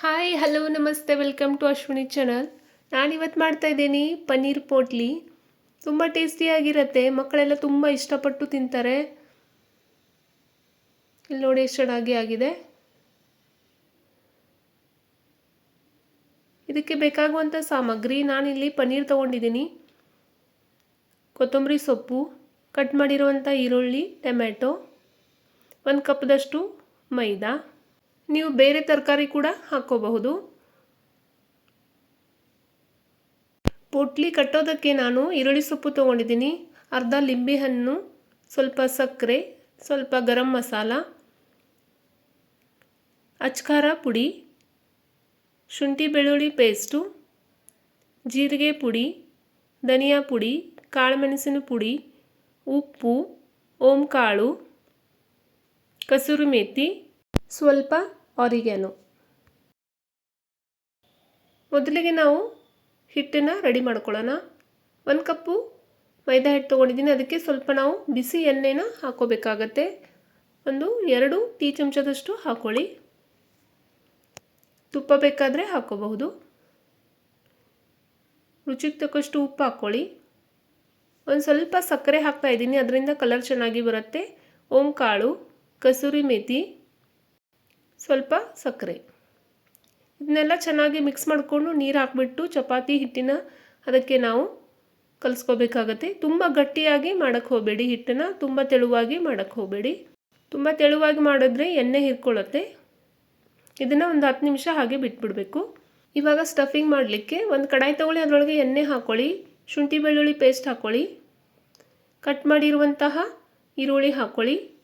Hi hello ನಮಸ್ತೆ welcome to Ashwini channel ನಾನಿವತ್ತು ಮಾಡ್ತಾ ಇದ್ದೀನಿ ಪನ್ನೀರ್ ಪೋಟ್ಲಿ. ತುಂಬ ಟೇಸ್ಟಿಯಾಗಿರುತ್ತೆ ಮಕ್ಕಳೆಲ್ಲ ತುಂಬ ಇಷ್ಟಪಟ್ಟು ತಿಂತಾರೆ. ಇಲ್ಲಿ ನೋಡಿ ಎಷ್ಟು ಚೆನ್ನಾಗಿ ಆಗಿದೆ. ಇದಕ್ಕೆ ಬೇಕಾಗುವಂಥ ಸಾಮಗ್ರಿ ನಾನಿಲ್ಲಿ ಪನ್ನೀರ್ ತೊಗೊಂಡಿದ್ದೀನಿ. ಕೊತ್ತಂಬರಿ ಸೊಪ್ಪು ಕಟ್ ಮಾಡಿರುವಂಥ ಈರುಳ್ಳಿ ಟೊಮ್ಯಾಟೊ ಒಂದು ಕಪ್ದಷ್ಟು ಮೈದಾ. ನೀವು ಬೇರೆ ತರಕಾರಿ ಕೂಡ ಹಾಕ್ಕೋಬಹುದು. ಪೊಟ್ಲಿ ಕಟ್ಟೋದಕ್ಕೆ ನಾನು ಈರುಳ್ಳಿ ಸೊಪ್ಪು ತೊಗೊಂಡಿದ್ದೀನಿ. ಅರ್ಧ ಲಿಂಬೆ ಹಣ್ಣು, ಸ್ವಲ್ಪ ಸಕ್ಕರೆ, ಸ್ವಲ್ಪ ಗರಂ ಮಸಾಲ ಅಚ್ಕಾರ ಪುಡಿ, ಶುಂಠಿ ಬೆಳ್ಳುಳ್ಳಿ ಪೇಸ್ಟು, ಜೀರಿಗೆ ಪುಡಿ, ಧನಿಯಾ ಪುಡಿ, ಕಾಳುಮೆಣಸಿನ ಪುಡಿ, ಉಪ್ಪು, ಓಂಕಾಳು, ಕಸೂರು ಮೇಥಿ ಸ್ವಲ್ಪ ಆರಿಗ್ಯಾನೋ ಮೊದಲಿಗೆ ನಾವು ಹಿಟ್ಟನ್ನು ರೆಡಿ ಮಾಡ್ಕೊಳ್ಳೋಣ. ಒಂದು ಕಪ್ಪು ಮೈದಾ ಹಿಟ್ಟು ತೊಗೊಂಡಿದ್ದೀನಿ. ಅದಕ್ಕೆ ಸ್ವಲ್ಪ ನಾವು ಬಿಸಿ ಎಣ್ಣೆನ ಹಾಕೋಬೇಕಾಗತ್ತೆ ಒಂದು ಎರಡು ಟೀ ಚಮಚದಷ್ಟು ಹಾಕ್ಕೊಳ್ಳಿ. ತುಪ್ಪ ಬೇಕಾದರೆ ಹಾಕೋಬಹುದು ರುಚಿಗೆ ತಕ್ಕಷ್ಟು ಉಪ್ಪು ಹಾಕ್ಕೊಳ್ಳಿ. ಒಂದು ಸ್ವಲ್ಪ ಸಕ್ಕರೆ ಹಾಕ್ತಾ ಇದ್ದೀನಿ. ಅದರಿಂದ ಕಲರ್ ಚೆನ್ನಾಗಿ ಬರುತ್ತೆ. ಓಂ ಕಾಳು ಕಸೂರಿ ಮೇಥಿ ಸ್ವಲ್ಪ ಸಕ್ಕರೆ. ಇದನ್ನೆಲ್ಲ ಚೆನ್ನಾಗಿ ಮಿಕ್ಸ್ ಮಾಡಿಕೊಂಡು ನೀರು ಹಾಕ್ಬಿಟ್ಟು ಚಪಾತಿ, ಹಿಟ್ಟಿನ ಅದಕ್ಕೆ ನಾವು ಕಲಿಸ್ಕೋಬೇಕಾಗತ್ತೆ. ತುಂಬ ಗಟ್ಟಿಯಾಗಿ ಮಾಡೋಕ್ಕೆ ಹೋಗಬೇಡಿ. ಹಿಟ್ಟನ್ನು ತುಂಬ ತೆಳುವಾಗಿ ಮಾಡೋಕ್ಕೆ ಹೋಗಬೇಡಿ. ತುಂಬ ತೆಳುವಾಗಿ ಮಾಡಿದ್ರೆ ಎಣ್ಣೆ ಹಿರ್ಕೊಳ್ಳುತ್ತೆ. ಇದನ್ನು ಒಂದು ಹತ್ತು ನಿಮಿಷ ಹಾಗೆ ಬಿಟ್ಬಿಡಬೇಕು. ಇವಾಗ ಸ್ಟಫಿಂಗ್ ಮಾಡಲಿಕ್ಕೆ ಒಂದು ಕಡಾಯಿ ತೊಗೊಳ್ಳಿ, ಅದರೊಳಗೆ ಎಣ್ಣೆ ಹಾಕ್ಕೊಳ್ಳಿ ಶುಂಠಿ, ಬೆಳ್ಳುಳ್ಳಿ ಪೇಸ್ಟ್ ಹಾಕ್ಕೊಳ್ಳಿ ಕಟ್ ಮಾಡಿರುವಂತಹ ಈರುಳ್ಳಿ ಹಾಕ್ಕೊಳ್ಳಿ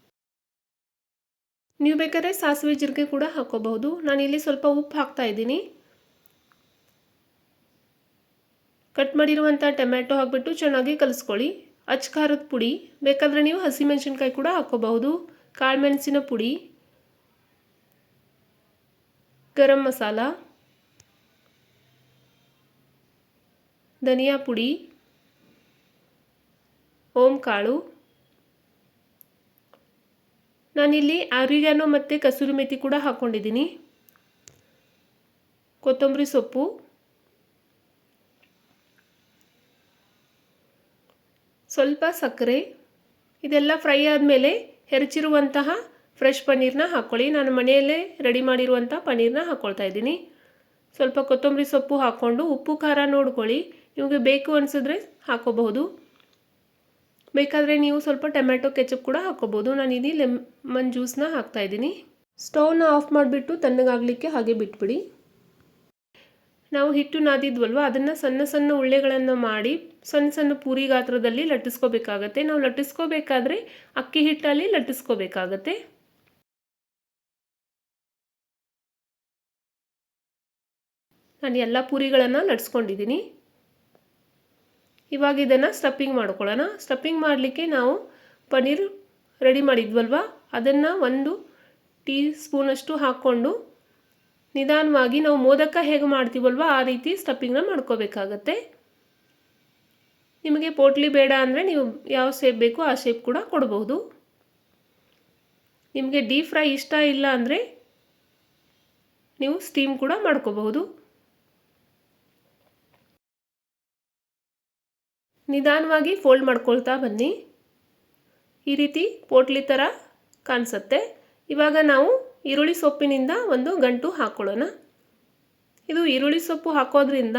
ನೀವು ಬೇಕಾದ್ರೆ ಸಾಸಿವೆ ಜೀರಿಗೆ ಕೂಡ ಹಾಕೋಬಹುದು ನಾನಿಲ್ಲಿ ಸ್ವಲ್ಪ ಉಪ್ಪು ಹಾಕ್ತಾ ಇದ್ದೀನಿ. ಕಟ್ ಮಾಡಿರುವಂಥ ಟೊಮ್ಯಾಟೊ ಹಾಕ್ಬಿಟ್ಟು ಚೆನ್ನಾಗಿ ಕಲಿಸ್ಕೊಳ್ಳಿ. ಅಚ್ ಖಾರದ ಪುಡಿ. ಬೇಕಾದರೆ ನೀವು ಹಸಿಮೆಣಸಿನ್ಕಾಯಿ ಕೂಡ ಹಾಕೋಬಹುದು ಕಾಳುಮೆಣಸಿನ ಪುಡಿ. ಗರಂ ಮಸಾಲ. ಧನಿಯಾ ಪುಡಿ. ಓಂ ಕಾಳು. ನಾನಿಲ್ಲಿ ಆರಿಗಾನೋ ಮತ್ತು ಕಸೂರಿ ಮೆಥಿ ಕೂಡ ಹಾಕ್ಕೊಂಡಿದ್ದೀನಿ ಕೊತ್ತಂಬರಿ ಸೊಪ್ಪು. ಸ್ವಲ್ಪ ಸಕ್ಕರೆ. ಇದೆಲ್ಲ ಫ್ರೈ ಆದಮೇಲೆ ಹೆರಚಿರುವಂತಹ ಫ್ರೆಶ್ ಪನ್ನೀರನ್ನ ಹಾಕ್ಕೊಳ್ಳಿ ನಾನು ಮನೆಯಲ್ಲೇ ರೆಡಿ ಮಾಡಿರುವಂಥ ಪನ್ನೀರನ್ನ ಹಾಕ್ಕೊಳ್ತಾ ಇದ್ದೀನಿ. ಸ್ವಲ್ಪ ಕೊತ್ತಂಬರಿ ಸೊಪ್ಪು ಹಾಕ್ಕೊಂಡು ಉಪ್ಪು ಖಾರ ನೋಡ್ಕೊಳ್ಳಿ. ನಿಮಗೆ ಬೇಕು ಅನಿಸಿದ್ರೆ ಹಾಕೋಬಹುದು. ಬೇಕಾದರೆ ನೀವು ಸ್ವಲ್ಪ ಟೊಮ್ಯಾಟೊ ಕೆಚಪ್ ಕೂಡ ಹಾಕೋಬೋದು ಇದು ಲೆಮನ್ ಜ್ಯೂಸನ್ನ ಹಾಕ್ತಾಯಿದ್ದೀನಿ ಸ್ಟೌವ್ನ ಆಫ್ ಮಾಡಿಬಿಟ್ಟು ತಣ್ಣಗಾಗಲಿಕ್ಕೆ ಹಾಗೆ ಬಿಟ್ಬಿಡಿ. ನಾವು ಹಿಟ್ಟು ನಾದಿದ್ವಲ್ವ? ಅದನ್ನು ಸಣ್ಣ ಸಣ್ಣ ಉಳ್ಳೆಗಳನ್ನು ಮಾಡಿ ಸಣ್ಣ ಸಣ್ಣ ಪೂರಿ ಗಾತ್ರದಲ್ಲಿ ಲಟ್ಟಿಸ್ಕೋಬೇಕಾಗತ್ತೆ. ನಾವು ಲಟ್ಟಿಸ್ಕೋಬೇಕಾದ್ರೆ ಅಕ್ಕಿ ಹಿಟ್ಟಲ್ಲಿ ಲಟ್ಟಿಸ್ಕೋಬೇಕಾಗತ್ತೆ. ನಾನು ಎಲ್ಲ ಪೂರಿಗಳನ್ನು ಲಟ್ಸ್ಕೊಂಡಿದ್ದೀನಿ ಇವಾಗ ಇದನ್ನು ಸ್ಟಫಿಂಗ್ ಮಾಡ್ಕೊಳ್ಳೋಣ. ಸ್ಟಫಿಂಗ್ ಮಾಡಲಿಕ್ಕೆ ನಾವು ಪನ್ನೀರ್ ರೆಡಿ ಮಾಡಿದ್ವಲ್ವ? ಅದನ್ನು ಒಂದು ಟೀ ಸ್ಪೂನಷ್ಟು ಹಾಕ್ಕೊಂಡು ನಿಧಾನವಾಗಿ ನಾವು ಮೋದಕ ಹೇಗೆ ಮಾಡ್ತೀವಲ್ವ, ಆ ರೀತಿ ಸ್ಟಪ್ಪಿಂಗ್ನ ಮಾಡ್ಕೋಬೇಕಾಗತ್ತೆ. ನಿಮಗೆ ಪೋಟ್ಲಿ ಬೇಡ ಅಂದರೆ ನೀವು ಯಾವ ಶೇಪ್ ಬೇಕು ಆ ಶೇಪ್ ಕೂಡ ಕೊಡಬಹುದು ನಿಮಗೆ ಡೀಪ್ ಫ್ರೈ ಇಷ್ಟ ಇಲ್ಲ ಅಂದರೆ ನೀವು ಸ್ಟೀಮ್ ಕೂಡ ಮಾಡ್ಕೋಬಹುದು. ನಿಧಾನವಾಗಿ ಫೋಲ್ಡ್ ಮಾಡ್ಕೊಳ್ತಾ ಬನ್ನಿ. ಈ ರೀತಿ ಪೋಟ್ಲಿ ಥರ ಕಾಣಿಸುತ್ತೆ. ಇವಾಗ ನಾವು ಈರುಳ್ಳಿ ಸೊಪ್ಪಿನಿಂದ ಒಂದು ಗಂಟು ಹಾಕ್ಕೊಳ್ಳೋಣ ಇದು ಈರುಳ್ಳಿ ಸೊಪ್ಪು ಹಾಕೋದ್ರಿಂದ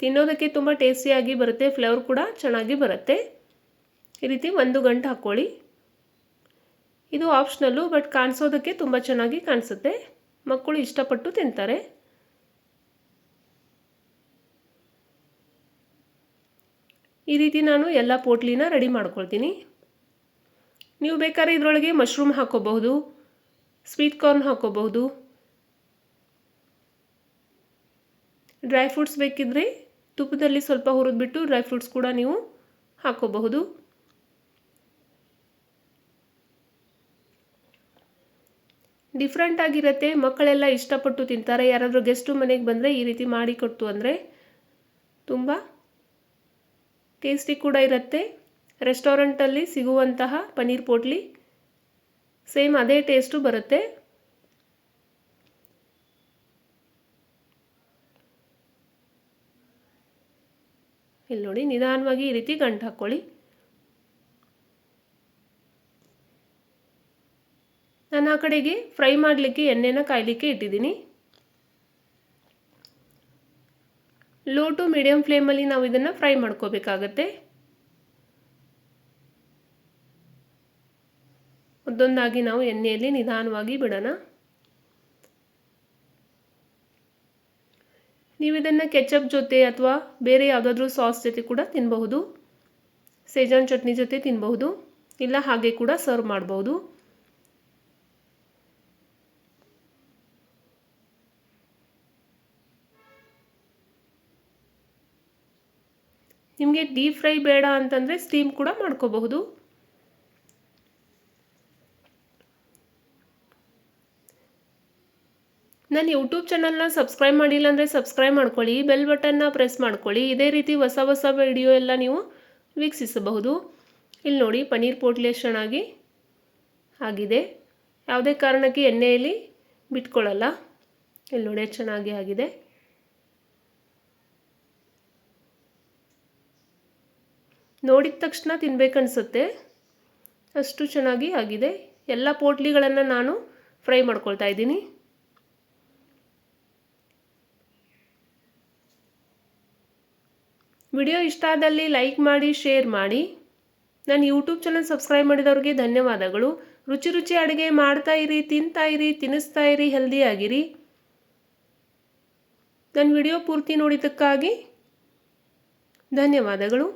ತಿನ್ನೋದಕ್ಕೆ ತುಂಬ ಟೇಸ್ಟಿಯಾಗಿ ಬರುತ್ತೆ ಫ್ಲೇವರ್ ಕೂಡ ಚೆನ್ನಾಗಿ ಬರುತ್ತೆ. ಈ ರೀತಿ ಒಂದು ಗಂಟು ಹಾಕ್ಕೊಳ್ಳಿ ಇದು ಆಪ್ಷನಲ್ಲು ಬಟ್ ಕಾಣಿಸೋದಕ್ಕೆ ತುಂಬ ಚೆನ್ನಾಗಿ ಕಾಣಿಸುತ್ತೆ. ಮಕ್ಕಳು ಇಷ್ಟಪಟ್ಟು ತಿಂತಾರೆ. ಈ ರೀತಿ ನಾನು ಎಲ್ಲ ಪೋಟ್ಲಿನ ರೆಡಿ ಮಾಡ್ಕೊಳ್ತೀನಿ. ನೀವು ಬೇಕಾದ್ರೆ ಇದರೊಳಗೆ ಮಶ್ರೂಮ್ ಹಾಕೋಬಹುದು ಸ್ವೀಟ್ ಕಾರ್ನ್ ಹಾಕೋಬಹುದು ಡ್ರೈ ಫ್ರೂಟ್ಸ್ ಬೇಕಿದ್ದರೆ ತುಪ್ಪದಲ್ಲಿ ಸ್ವಲ್ಪ ಹುರಿದ್ಬಿಟ್ಟು ಡ್ರೈ ಫ್ರೂಟ್ಸ್ ಕೂಡ ನೀವು ಹಾಕೋಬಹುದು ಡಿಫ್ರೆಂಟ್ ಆಗಿರುತ್ತೆ, ಮಕ್ಕಳೆಲ್ಲ ಇಷ್ಟಪಟ್ಟು ತಿಂತಾರೆ. ಯಾರಾದರೂ ಗೆಸ್ಟು ಮನೆಗೆ ಬಂದರೆ ಈ ರೀತಿ ಮಾಡಿಕೊಟ್ಟು ಅಂದರೆ ತುಂಬ ಟೇಸ್ಟಿ ಕೂಡ ಇರುತ್ತೆ. ರೆಸ್ಟೋರೆಂಟಲ್ಲಿ ಸಿಗುವಂತಹ ಪನ್ನೀರ್ ಪೋಟ್ಲಿ ಸೇಮ್ ಅದೇ ಟೇಸ್ಟು ಬರುತ್ತೆ. ಇಲ್ಲಿ ನೋಡಿ ನಿಧಾನವಾಗಿ ಈ ರೀತಿ ಗಂಟು ಹಾಕ್ಕೊಳ್ಳಿ ನಾನು ಆ ಕಡೆಗೆ ಫ್ರೈ ಮಾಡಲಿಕ್ಕೆ ಎಣ್ಣೆನ ಕಾಯಲಿಕ್ಕೆ ಇಟ್ಟಿದ್ದೀನಿ. ಲೋ ಟು ಮೀಡಿಯಮ್ ಫ್ಲೇಮಲ್ಲಿ ನಾವು ಇದನ್ನು ಫ್ರೈ ಮಾಡ್ಕೋಬೇಕಾಗತ್ತೆ. ಒಂದೊಂದಾಗಿ ನಾವು ಎಣ್ಣೆಯಲ್ಲಿ ನಿಧಾನವಾಗಿ ಬಿಡೋಣ. ನೀವು ಇದನ್ನು ಕೆಚಪ್ ಜೊತೆ ಅಥವಾ ಬೇರೆ ಯಾವುದಾದ್ರೂ ಸಾಸ್ ಜೊತೆ ಕೂಡ ತಿನ್ನಬಹುದು ಸೇಜಾನ್ ಚಟ್ನಿ ಜೊತೆ ತಿನ್ನಬಹುದು ಇಲ್ಲ ಹಾಗೆ ಕೂಡ ಸರ್ವ್ ಮಾಡಬಹುದು. ನಿಮಗೆ ಡೀಪ್ ಫ್ರೈ ಬೇಡ ಅಂತಂದರೆ ಸ್ಟೀಮ್ ಕೂಡ ಮಾಡ್ಕೋಬಹುದು. ನನ್ನ ಯೂಟ್ಯೂಬ್ ಚಾನಲ್ನ ಸಬ್ಸ್ಕ್ರೈಬ್ ಮಾಡಿಲ್ಲ ಅಂದರೆ ಸಬ್ಸ್ಕ್ರೈಬ್ ಮಾಡ್ಕೊಳ್ಳಿ ಬೆಲ್ ಬಟನ್ನ ಪ್ರೆಸ್ ಮಾಡ್ಕೊಳ್ಳಿ. ಇದೇ ರೀತಿ ಹೊಸ ಹೊಸ ವಿಡಿಯೋ ಎಲ್ಲ ನೀವು ವೀಕ್ಷಿಸಬಹುದು. ಇಲ್ಲಿ ನೋಡಿ, ಪನ್ನೀರ್ ಪೋಟ್ಲಿ ಚೆನ್ನಾಗಿ ಆಗಿದೆ. ಯಾವುದೇ ಕಾರಣಕ್ಕೆ ಎಣ್ಣೆಯಲ್ಲಿ ಬಿಟ್ಕೊಳ್ಳಲ್ಲ. ಇಲ್ಲಿ ನೋಡಿ ಚೆನ್ನಾಗಿ ಆಗಿದೆ. ನೋಡಿದ ತಕ್ಷಣ ತಿನ್ಬೇಕನ್ಸುತ್ತೆ. ಅಷ್ಟು ಚೆನ್ನಾಗಿ ಆಗಿದೆ. ಎಲ್ಲ ಪೋಟ್ಲಿಗಳನ್ನು ನಾನು ಫ್ರೈ ಮಾಡ್ಕೊಳ್ತಾ ಇದ್ದೀನಿ. ವಿಡಿಯೋ ಇಷ್ಟ ಆದಲ್ಲಿ ಲೈಕ್ ಮಾಡಿ, ಶೇರ್ ಮಾಡಿ. ನನ್ನ ಯೂಟ್ಯೂಬ್ ಚಾನಲ್ ಸಬ್ಸ್ಕ್ರೈಬ್ ಮಾಡಿದವ್ರಿಗೆ ಧನ್ಯವಾದಗಳು. ರುಚಿ ರುಚಿ ಅಡುಗೆ ಮಾಡ್ತಾ ಇರಿ, ತಿಂತಾ ಇರಿ, ತಿನ್ನಿಸ್ತಾ ಇರಿ ಹೆಲ್ದಿಯಾಗಿರಿ ನನ್ನ ವಿಡಿಯೋ ಪೂರ್ತಿ ನೋಡಿದ್ದಕ್ಕಾಗಿ ಧನ್ಯವಾದಗಳು.